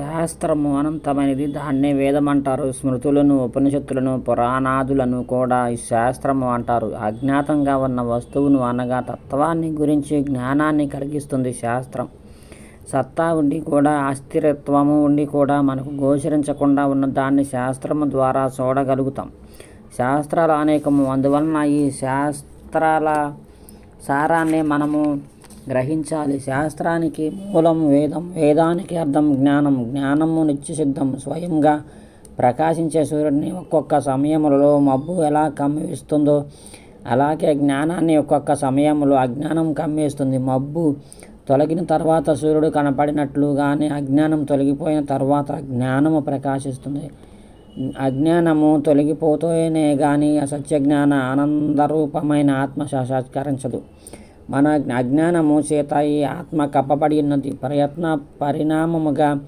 శాస్త్రము అనంతమైనది. దాన్నే వేదం అంటారు స్మృతులను ఉపనిషత్తులను పురాణాదులను కూడా ఈ శాస్త్రము అంటారు. అజ్ఞాతంగా ఉన్న వస్తువును అనగా తత్వాన్ని గురించి జ్ఞానాన్ని కలిగిస్తుంది శాస్త్రం. సత్తా ఉండి కూడా అస్థిరత్వము ఉండి కూడా మనకు గోచరించకుండా ఉన్న దాన్ని శాస్త్రము ద్వారా చూడగలుగుతాం. శాస్త్రాలు అనేకము. అందువలన ఈ శాస్త్రాల సారాన్ని మనము గ్రహించాలి. శాస్త్రానికి మూలం వేదం వేదానికి అర్థం జ్ఞానం జ్ఞానము నిత్యసిద్ధం స్వయంగా ప్రకాశించే సూర్యుడిని ఒక్కొక్క సమయములలో మబ్బు ఎలా కమ్మిస్తుందో అలాగే జ్ఞానాన్ని ఒక్కొక్క సమయంలో అజ్ఞానం కమ్మేస్తుంది మబ్బు తొలగిన తర్వాత సూర్యుడు కనపడినట్లుగానే అజ్ఞానం తొలగిపోయిన తర్వాత జ్ఞానము ప్రకాశిస్తుంది. అజ్ఞానము తొలగిపోతూనే కానీ అసత్య జ్ఞాన ఆనందరూపమైన ఆత్మ సాక్షాత్కరించదు. మన అజ్ఞానము చేత ఈ ఆత్మ కప్పబడి ఉన్నది ప్రయత్న పరిణామముగా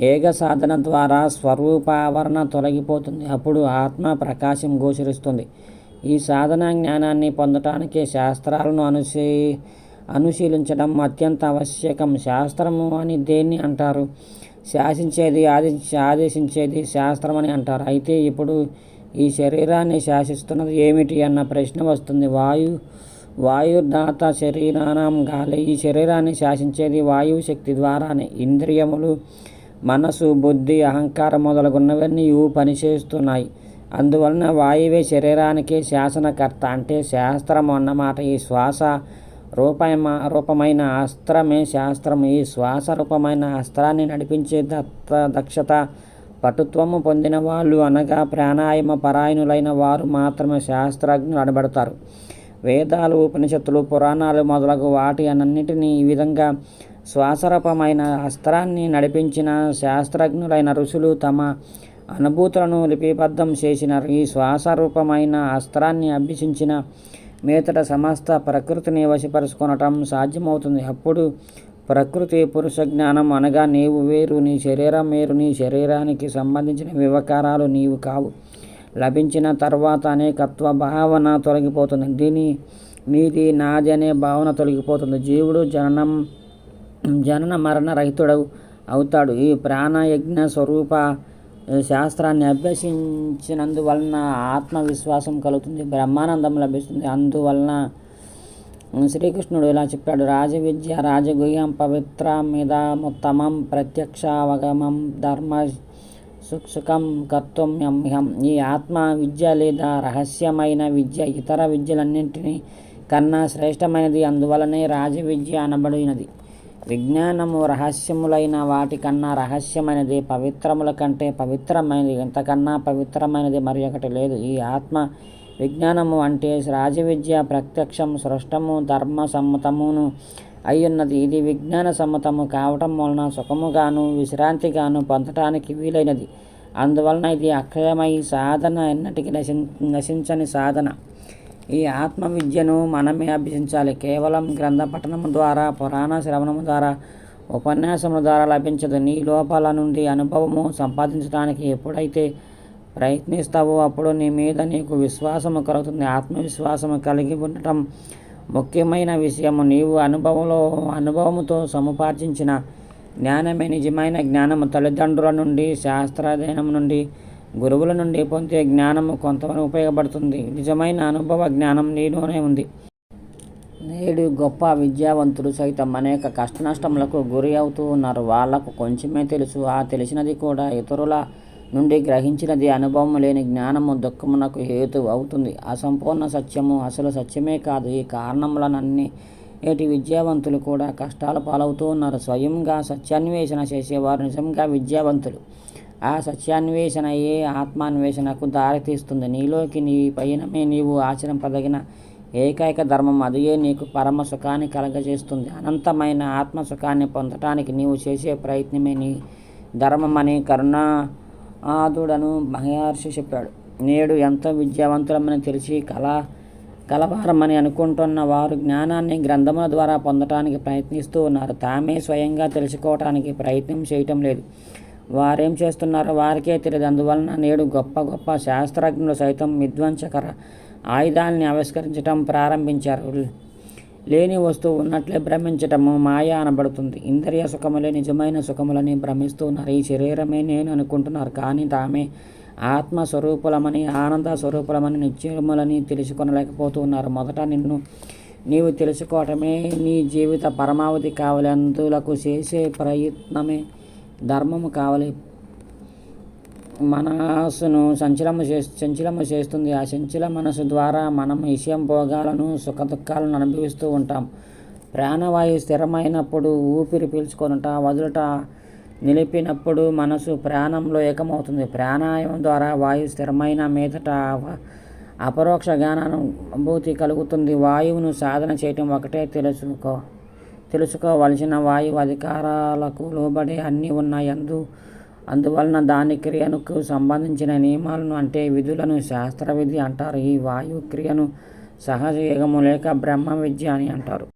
ఏక సాధన ద్వారా స్వరూపావరణ తొలగిపోతుంది. అప్పుడు ఆత్మ ప్రకాశం గోచరిస్తుంది. ఈ సాధన జ్ఞానాన్ని పొందటానికి శాస్త్రాలను అనుసీ అనుశీలించడం అత్యంత ఆవశ్యకం. శాస్త్రము అని దేన్ని అంటారు? శాసించేది ఆది ఆదేశించేది శాస్త్రం అని అంటారు. అయితే ఇప్పుడు ఈ శరీరాన్ని శాసిస్తున్నది ఏమిటి అన్న ప్రశ్న వస్తుంది. వాయు వాయుదాత శరీరానం గాలి. ఈ శరీరాన్ని శాసించేది వాయువు శక్తి ద్వారానే. ఇంద్రియములు మనసు బుద్ధి అహంకారం మొదలగున్నవన్నీ ఇవి పనిచేస్తున్నాయి. అందువలన వాయువే శరీరానికి శాసనకర్త అంటే శాస్త్రం అన్నమాట. ఈ శ్వాస రూపమ రూపమైన అస్త్రమే శాస్త్రం ఈ శ్వాస రూపమైన అస్త్రాన్ని నడిపించే దత్త దక్షత పటుత్వము పొందిన వాళ్ళు అనగా ప్రాణాయామ పరాయణులైన వారు మాత్రమే శాస్త్రజ్ఞులు అనబడతారు. వేదాలు ఉపనిషత్తులు పురాణాలు మొదలగు వాటి అన్నింటినీ ఈ విధంగా శ్వాసరూపమైన అస్త్రాన్ని నడిపించిన శాస్త్రజ్ఞులైన ఋషులు తమ అనుభూతులను లిపిబద్ధం చేసినారు. ఈ శ్వాసరూపమైన అస్త్రాన్ని అభ్యసించిన మీదట సమస్త ప్రకృతిని వశపరుచుకొనటం సాధ్యమవుతుంది. అప్పుడు ప్రకృతి పురుష జ్ఞానం అనగా నీవు వేరు నీ శరీరం వేరు నీ శరీరానికి సంబంధించిన వివకారాలు నీవు కావు. లభించిన తర్వాత అనేకత్వ భావన తొలగిపోతుంది. దీని నీది నాది అనే భావన తొలగిపోతుంది. జీవుడు జననం జనన మరణ రహితుడు అవుతాడు. ఈ ప్రాణయజ్ఞ స్వరూప శాస్త్రాన్ని అభ్యసించినందువలన ఆత్మవిశ్వాసం కలుగుతుంది. బ్రహ్మానందం లభిస్తుంది. అందువలన శ్రీకృష్ణుడు ఇలా చెప్పాడు. రాజవిద్య రాజగుహ్యం పవిత్రమిదముత్తమం ప్రత్యక్షావగమం ధర్మ సుఖం కర్తవ్యం ఈ ఆత్మ విద్య లేదా రహస్యమైన విద్య ఇతర విద్యలన్నింటినీ కన్నా శ్రేష్టమైనది. అందువలనే రాజవిద్య అనబడినది. విజ్ఞానము రహస్యములైన వాటికన్నా రహస్యమైనది పవిత్రముల కంటే పవిత్రమైనది. ఎంతకన్నా పవిత్రమైనది మరి ఒకటి లేదు. ఈ ఆత్మ విజ్ఞానము అంటే రాజవిద్య ప్రత్యక్షం సృష్టము ధర్మ సమ్మతమును అయ్యున్నది. ఇది విజ్ఞాన సమ్మతము కావటం వలన సుఖముగాను విశ్రాంతిగాను పొందటానికి వీలైనది. అందువలన ఇది అక్షయమై సాధన ఎన్నటికి నశి నశించని సాధన. ఈ ఆత్మ విద్యను మనమే అభ్యసించాలి. కేవలం గ్రంథ పఠనము ద్వారా పురాణ శ్రవణము ద్వారా ఉపన్యాసముల ద్వారా లభించదు. నీ లోపాల నుండి అనుభవము సంపాదించడానికి ఎప్పుడైతే ప్రయత్నిస్తావో అప్పుడు నీ మీద నీకు విశ్వాసము కలుగుతుంది. ఆత్మవిశ్వాసము కలిగి ఉండటం ముఖ్యమైన విషయము నీవు అనుభవంలో అనుభవముతో సముపార్జించిన జ్ఞానమే నిజమైన జ్ఞానము. తల్లిదండ్రుల నుండి శాస్త్రాధ్యయనం నుండి గురువుల నుండి పొందే జ్ఞానము కొంతవరకు ఉపయోగపడుతుంది. నిజమైన అనుభవ జ్ఞానం నీలోనే ఉంది. నేడు గొప్ప విద్యావంతులు సైతం అనేక కష్టనష్టములకు గురి అవుతూ ఉన్నారు. వాళ్ళకు కొంచెమే తెలుసు. ఆ తెలిసినది కూడా ఇతరుల నుండి గ్రహించినది అనుభవం లేని జ్ఞానము దుఃఖమునకు హేతు అవుతుంది. అసంపూర్ణ సత్యము అసలు సత్యమే కాదు. ఈ కారణములనన్నీ నేటి విద్యావంతులు కూడా కష్టాల పాలవుతూ ఉన్నారు స్వయంగా సత్యాన్వేషణ చేసేవారు నిజంగా విద్యావంతులు. ఆ సత్యాన్వేషణయే ఆత్మాన్వేషణకు దారితీస్తుంది. నీలోకి నీ పైనమే నీవు ఆచరింపదగిన ఏకైక ధర్మం. అదియే నీకు పరమ సుఖాన్ని కలగజేస్తుంది. అనంతమైన ఆత్మ సుఖాన్ని పొందటానికి నీవు చేసే ప్రయత్నమే నీ ధర్మమని కరుణా ఆదుడను మహర్షి చెప్పాడు. నేడు ఎంతో విద్యావంతులమని తెలిసి కళ కలవారమని అనుకుంటున్న వారు జ్ఞానాన్ని గ్రంథముల ద్వారా పొందటానికి ప్రయత్నిస్తూ ఉన్నారు. తామే స్వయంగా తెలుసుకోవటానికి ప్రయత్నం చేయటం లేదు. వారేం చేస్తున్నారో వారికే తెలియదు. అందువలన నేడు గొప్ప గొప్ప శాస్త్రజ్ఞులు సైతం విధ్వంసకర ఆయుధాలని ఆవిష్కరించడం ప్రారంభించారు. లేని వస్తువు ఉన్నట్లే భ్రమించటము మాయ అనబడుతుంది ఇంద్రియ సుఖములే నిజమైన సుఖములని భ్రమిస్తున్నారు. ఈ శరీరమే నేను అనుకుంటున్నారు. కానీ తామే ఆత్మ స్వరూపులమని ఆనంద స్వరూపులమని నిత్యములని తెలుసుకొనలేకపోతున్నారు. మొదట నిన్ను నీవు తెలుసుకోవటమే నీ జీవిత పరమావధి కావాలి. అందులకు చేసే ప్రయత్నమే ధర్మము కావాలి. మనసును సంచలము చే సంచలము చేస్తుంది. ఆ సంచల మనసు ద్వారా మనం విషయం భోగాలను సుఖ దుఃఖాలను అనుభవిస్తూ ఉంటాం. ప్రాణవాయువు స్థిరమైనప్పుడు ఊపిరి పీల్చుకొనుట వదులుట నిలిపినప్పుడు మనసు ప్రాణంలో ఏకమవుతుంది. ప్రాణాయామం ద్వారా వాయువు స్థిరమైన మీదట అపరోక్ష జ్ఞానానుభూతి కలుగుతుంది. వాయువును సాధన చేయటం ఒకటే తెలుసుకో తెలుసుకోవలసిన వాయువు అధికారాలకు లోబడి అన్నీ ఉన్నాయి. అందు అందువలన దాని క్రియనుకు సంబంధించిన నియమాలను అంటే విధులను శాస్త్ర విధి అంటారు. ఈ వాయు క్రియను సహజ యుగము లేక బ్రహ్మ విద్య అని అంటారు.